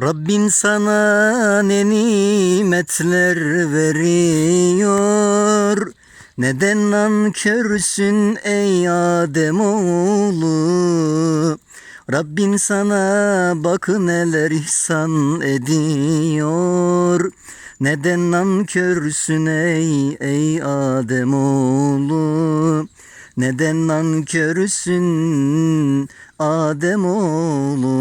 Rabbin sana ne nimetler veriyor? Neden nankörsün ey Ademoğlu Rabbin sana bak neler ihsan ediyor? Neden nankörsün ey ey Ademoğlu Neden nankörsün Ademoğlu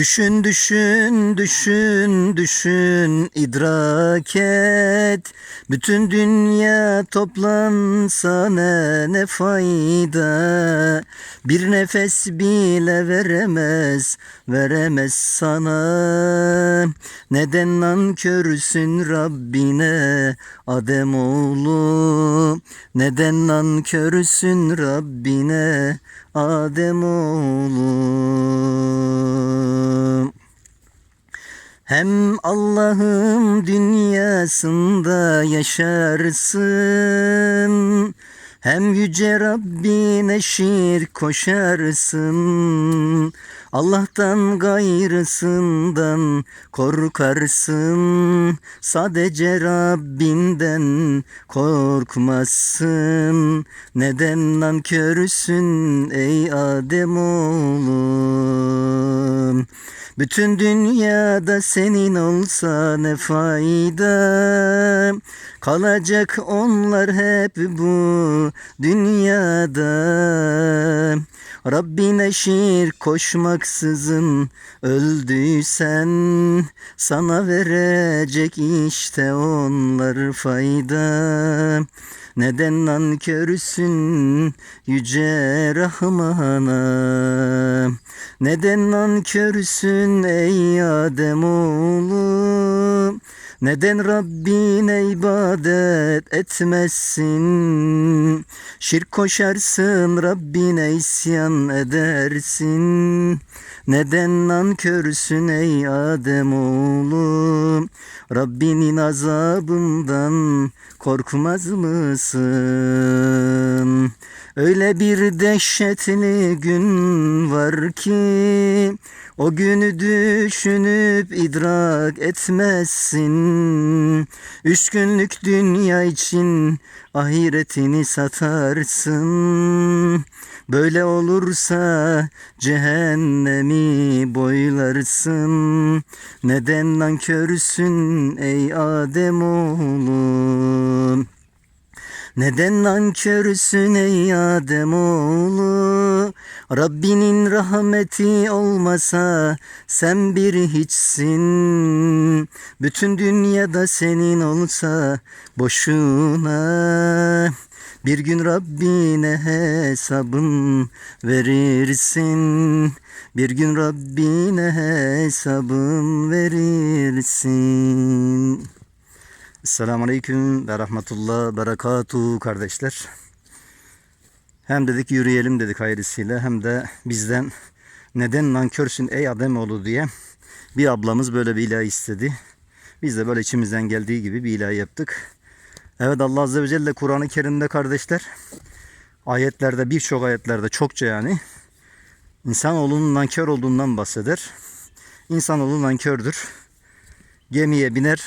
Düşün düşün düşün düşün idrak et. Bütün dünya toplansa ne, ne fayda? Bir nefes bile veremez veremez sana. Neden nankörsün Rabbine Ademoğlu Neden nankörsün Rabbine Ademoğlu hem Allah'ın dünyasında yaşarsın Hem yüce Rabbine şirk koşarsın. Allah'tan gayrısından korkarsın Sadece Rabbinden korkmazsın. Neden nankörsün ey Ademoğlu bütün dünyada senin olsa ne fayda? Kalacak onlar hep bu dünyada Rabbine şirk koşmaksızın öldüysen Sana verecek işte onlar fayda. Neden nankörsün yüce Rahman'a? Neden nankörsün ey Ademoğlu neden Rabbine ibadet etmezsin? Şirk koşarsın Rabbine isyan edersin. Neden nankörsün ey Ademoğlu? Rabbinin azabından korkmaz mısın? Öyle bir dehşetli gün var ki o günü düşünüp idrak etmezsin. Üç günlük dünya için ahiretini satarsın. Böyle olursa cehennemi boylarsın. Neden nankörsün ey Ademoğlu? Neden nankörsün ey Ademoğlu? Rabbinin rahmeti olmasa sen bir hiçsin. Bütün dünyada senin olsa boşuna. Bir gün Rabbine hesabın verirsin. Bir gün Rabbine hesabın verirsin. Esselamu Aleyküm ve Rahmetullah Berekatuhu kardeşler. Hem dedik yürüyelim dedik hayırlısıyla hem de bizden neden nankörsün ey Ademoğlu diye bir ablamız böyle bir ilahi istedi. Biz de böyle içimizden geldiği gibi bir ilahi yaptık. Evet Allah Azze ve Celle Kur'an-ı Kerim'de kardeşler ayetlerde birçok ayetlerde çokça yani insanoğlunun nankör olduğundan bahseder. İnsanoğlu nankördür. Gemiye biner.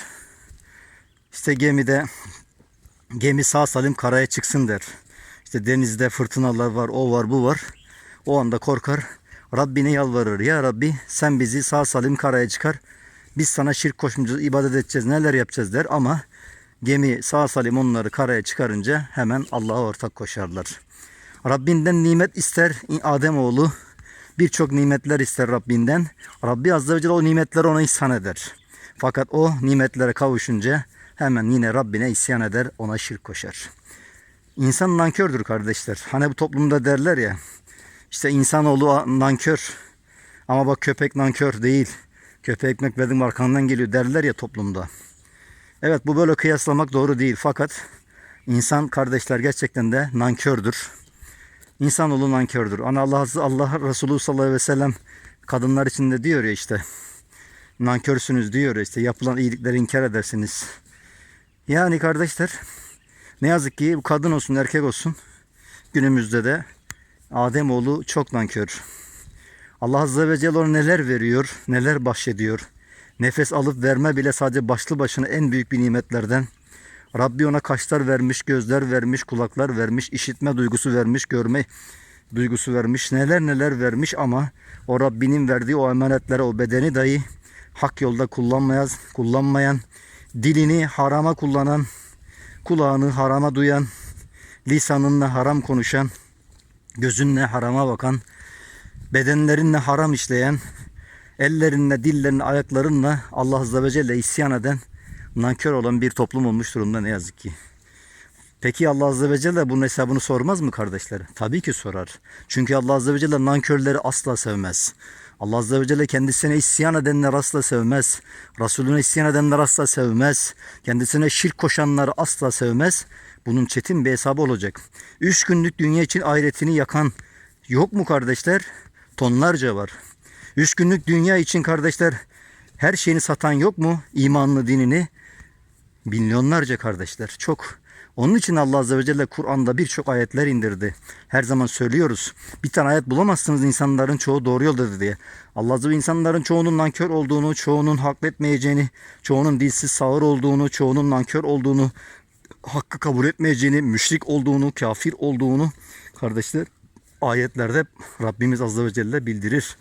İşte gemide gemi sağ salim karaya çıksın der. İşte denizde fırtınalar var, o var, bu var. O anda korkar. Rabbine yalvarır. Ya Rabbi sen bizi sağ salim karaya çıkar. Biz sana şirk koşmayacağız, ibadet edeceğiz, neler yapacağız der ama gemi sağ salim onları karaya çıkarınca hemen Allah'a ortak koşarlar. Rabbinden nimet ister Ademoğlu. Birçok nimetler ister Rabbinden. Rabbi Azze ve Celle o nimetleri ona ihsan eder. Fakat o nimetlere kavuşunca hemen yine Rabbine isyan eder, ona şirk koşar. İnsan nankördür kardeşler. Hani bu toplumda derler ya, işte insanoğlu nankör ama bak köpek nankör değil. Köpek ekmek verdim arkandan geliyor derler ya toplumda. Evet bu böyle kıyaslamak doğru değil fakat insan kardeşler gerçekten de nankördür. İnsanoğlu nankördür. Hani Allah, Allah Resulü sallallahu aleyhi ve sellem kadınlar için de diyor ya işte nankörsünüz diyor ya işte yapılan iyilikleri inkar edersiniz. Yani kardeşler ne yazık ki bu kadın olsun erkek olsun günümüzde de Ademoğlu çok nankör. Allah Azze ve Celle ona neler veriyor, neler bahşediyor. Nefes alıp verme bile sadece başlı başına en büyük bir nimetlerden. Rabbi ona kaşlar vermiş, gözler vermiş, kulaklar vermiş, işitme duygusu vermiş, görme duygusu vermiş, neler neler vermiş ama o Rabbinin verdiği o emanetlere, o bedeni dahi hak yolda kullanmayan, kullanmayan, dilini harama kullanan, kulağını harama duyan, lisanınla haram konuşan, gözünle harama bakan, bedenlerinle haram işleyen, ellerinle, dillerinle, ayaklarınla Allah Azze ve Celle isyan eden, nankör olan bir toplum olmuş durumda ne yazık ki. Peki Allah Azze ve Celle bunun hesabını sormaz mı kardeşler? Tabii ki sorar. Çünkü Allah Azze ve Celle nankörleri asla sevmez. Allah Azze ve Celle kendisine isyan edenler asla sevmez. Resulüne isyan edenler asla sevmez. Kendisine şirk koşanları asla sevmez. Bunun çetin bir hesabı olacak. Üç günlük dünya için ahiretini yakan yok mu kardeşler? Tonlarca var. Üç günlük dünya için kardeşler her şeyini satan yok mu? İmanını, dinini. Milyonlarca kardeşler. Çok. Onun için Allah Azze ve Celle Kur'an'da birçok ayetler indirdi. Her zaman söylüyoruz. Bir tane ayet bulamazsınız insanların çoğu doğru yoldadır diye. Allah Azze ve insanların çoğunun nankör olduğunu, çoğunun hakletmeyeceğini, çoğunun dilsiz sağır olduğunu, çoğunun nankör olduğunu, hakkı kabul etmeyeceğini, müşrik olduğunu, kafir olduğunu kardeşler ayetlerde Rabbimiz Azze ve Celle bildirir.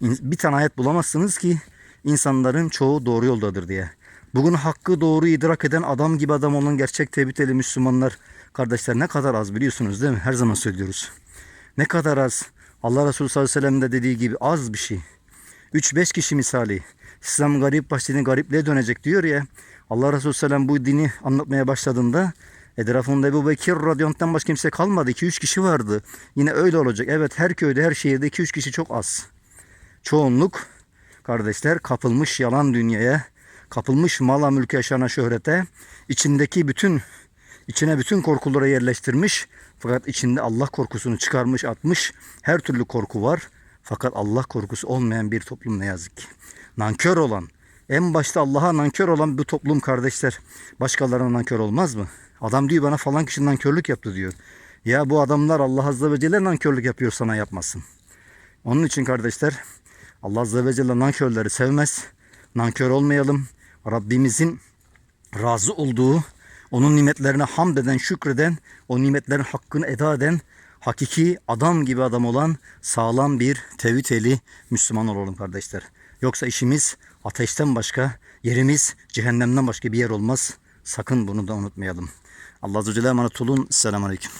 Bir tane ayet bulamazsınız ki insanların çoğu doğru yoldadır diye. Bugün hakkı doğru idrak eden adam gibi adam olan gerçek tevhid ehli Müslümanlar kardeşler ne kadar az biliyorsunuz değil mi? Her zaman söylüyoruz. Ne kadar az. Allah Resulü sallallahu aleyhi ve sellem de dediği gibi az bir şey. 3-5 kişi misali. İslam garip başladığını garipliğe dönecek diyor ya. Allah Resulü sallallahu bu dini anlatmaya başladığında etrafında Ebu Bekir radyondan başka kimse kalmadı. 2-3 kişi vardı. Yine öyle olacak. Evet her köyde her şehirde 2-3 kişi çok az. Çoğunluk kardeşler kapılmış yalan dünyaya, kapılmış mala mülke yaşana şöhrete, içindeki bütün içine bütün korkuları yerleştirmiş fakat içinde Allah korkusunu çıkarmış atmış. Her türlü korku var fakat Allah korkusu olmayan bir toplum ne yazık ki. Nankör olan, en başta Allah'a nankör olan bu toplum kardeşler başkalarına nankör olmaz mı? Adam diyor bana falan kişi nankörlük yaptı diyor. Ya bu adamlar Allah Azze ve Celle nankörlük yapıyor sana yapmasın. Onun için kardeşler Allah Azze ve Celle nankörleri sevmez. Nankör olmayalım. Rabbimizin razı olduğu, onun nimetlerine hamd eden, şükreden, o nimetlerin hakkını eda eden, hakiki adam gibi adam olan sağlam bir tevhid Müslüman olalım kardeşler. Yoksa işimiz ateşten başka, yerimiz cehennemden başka bir yer olmaz. Sakın bunu da unutmayalım. Allah Azze ve Celle emanet olun. Selamun Aleyküm.